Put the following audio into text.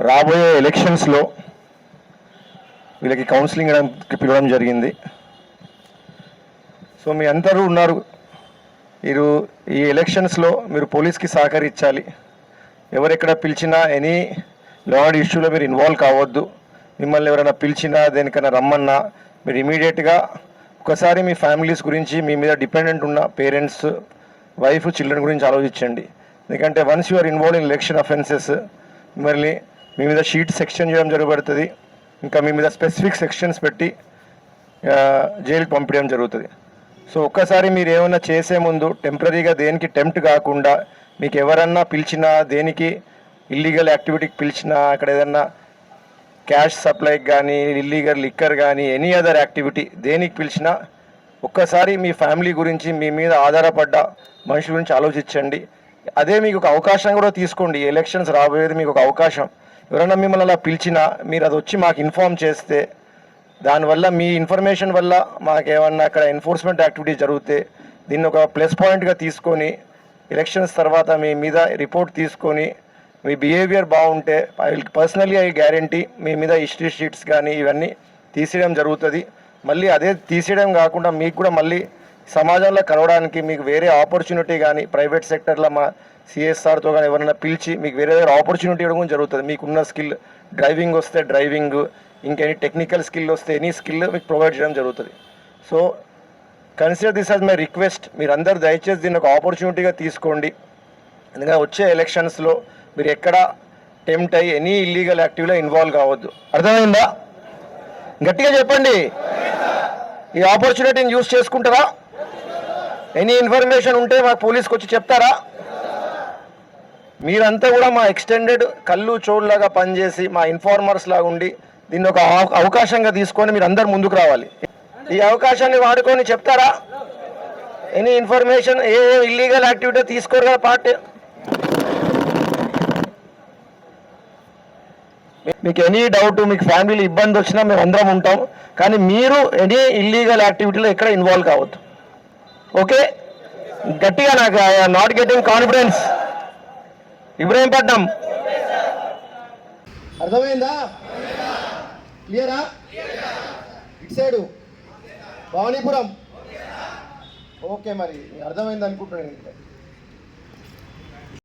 రాబోయే ఎలక్షన్స్లో వీళ్ళకి కౌన్సిలింగ్ ఇవ్వడానికి పిలవడం జరిగింది. సో మీ అందరూ ఉన్నారు. మీరు ఈ ఎలక్షన్స్లో మీరు పోలీస్కి సహకరించాలి. ఎవరెక్కడ పిలిచినా ఎనీ లా అండ్ ఇష్యూలో మీరు ఇన్వాల్వ్ కావద్దు. మిమ్మల్ని ఎవరైనా పిలిచినా దేనికైనా రమ్మన్నా మీరు ఇమీడియట్గా ఒకసారి మీ ఫ్యామిలీస్ గురించి మీ మీద డిపెండెంట్ ఉన్న పేరెంట్స్ వైఫ్ చిల్డ్రన్ గురించి ఆలోచించండి. ఎందుకంటే once you are involve in election offences మిమ్మల్ని మీ మీద షీట్ సెక్షన్ చేయడం జరుగుతుంది. ఇంకా మీ మీద స్పెసిఫిక్ సెక్షన్స్ పెట్టి జైలుకి పంపించడం జరుగుతుంది. సో ఒక్కసారి మీరు ఏమైనా చేసే ముందు టెంపరీగా దేనికి టెంప్ట్ కాకుండా మీకు ఎవరన్నా పిలిచినా దేనికి ఇల్లీగల్ యాక్టివిటీకి పిలిచినా అక్కడ ఏదన్నా క్యాష్ సప్లైకి కానీ ఇల్లీగల్ లిక్కర్ కానీ ఎనీ అదర్ యాక్టివిటీ దేనికి పిలిచినా ఒక్కసారి మీ ఫ్యామిలీ గురించి మీ మీద ఆధారపడ్డ మనుషుల గురించి ఆలోచించండి. అదే మీకు ఒక అవకాశం కూడా తీసుకోండి. ఎలక్షన్స్ రాబోయేది మీకు ఒక అవకాశం. ఎవరైనా మిమ్మల్ని అలా పిలిచినా మీరు అది వచ్చి మాకు ఇన్ఫామ్ చేస్తే దానివల్ల మీ ఇన్ఫర్మేషన్ వల్ల మాకు ఏమన్నా అక్కడ ఎన్ఫోర్స్మెంట్ యాక్టివిటీ జరిగితే దీన్ని ఒక ప్లస్ పాయింట్గా తీసుకొని ఎలక్షన్స్ తర్వాత మీ మీద రిపోర్ట్ తీసుకొని మీ బిహేవియర్ బాగుంటే I will personally I guarantee మీ మీద హిస్టరీ షీట్స్ కానీ ఇవన్నీ తీసేయడం జరుగుతుంది. మళ్ళీ అదే తీసేయడం కాకుండా మీకు కూడా మళ్ళీ సమాజంలో కలవడానికి మీకు వేరే ఆపర్చునిటీ కానీ ప్రైవేట్ సెక్టర్లో మా సిఎస్ఆర్తో కానీ ఎవరైనా పిలిచి మీకు వేరే వేరే ఆపర్చునిటీ ఇవ్వడం జరుగుతుంది. మీకున్న స్కిల్ డ్రైవింగ్ వస్తే డ్రైవింగ్ ఇంకెనీ టెక్నికల్ స్కిల్ వస్తే ఎనీ స్కిల్ మీకు ప్రొవైడ్ చేయడం జరుగుతుంది. So consider this as my request మీరు అందరు దయచేసి దీన్ని ఒక ఆపర్చునిటీగా తీసుకోండి. ఎందుకంటే వచ్చే ఎలక్షన్స్లో మీరు ఎక్కడ టెంప్ట్ అయ్యి ఎనీ ఇల్లీగల్ యాక్టివ్లో ఇన్వాల్వ్ కావద్దు. అర్థమైందా? గట్టిగా చెప్పండి. ఈ ఆపర్చునిటీని యూస్ చేసుకుంటారా? ఎనీ ఇన్ఫర్మేషన్ ఉంటే మా పోలీస్కి వచ్చి చెప్తారా? మీరంతా కూడా మా ఎక్స్టెండెడ్ కళ్ళు చోళ్ళగా పనిచేసి మా ఇన్ఫార్మర్స్ లాగా ఉండి దీన్ని ఒక అవ- అవకాశంగా తీసుకొని మీరు అందరు ముందుకు రావాలి. ఈ అవకాశాన్ని వాడుకొని చెప్తారా? ఎనీ ఇన్ఫర్మేషన్ ఏ ఇల్లీగల్ యాక్టివిటీ తీసుకోరు కదా పార్టీ? మీకు ఎనీ డౌట్ మీకు ఫ్యామిలీ ఇబ్బంది వచ్చినా మేము అందరం ఉంటాం. కానీ మీరు ఎనీ ఇల్లీగల్ యాక్టివిటీలో ఎక్కడ ఇన్వాల్వ్ కావద్దు. ఓకే. గట్టిగా నాకు నాట్ గెటింగ్ కాన్ఫిడెన్స్ ఇబ్రహీంపట్నం. అర్థమైందా? క్లియరా ఇటు సైడు. భవానీపురం. ఓకే మరి అర్థమైంది అనుకుంటున్నాను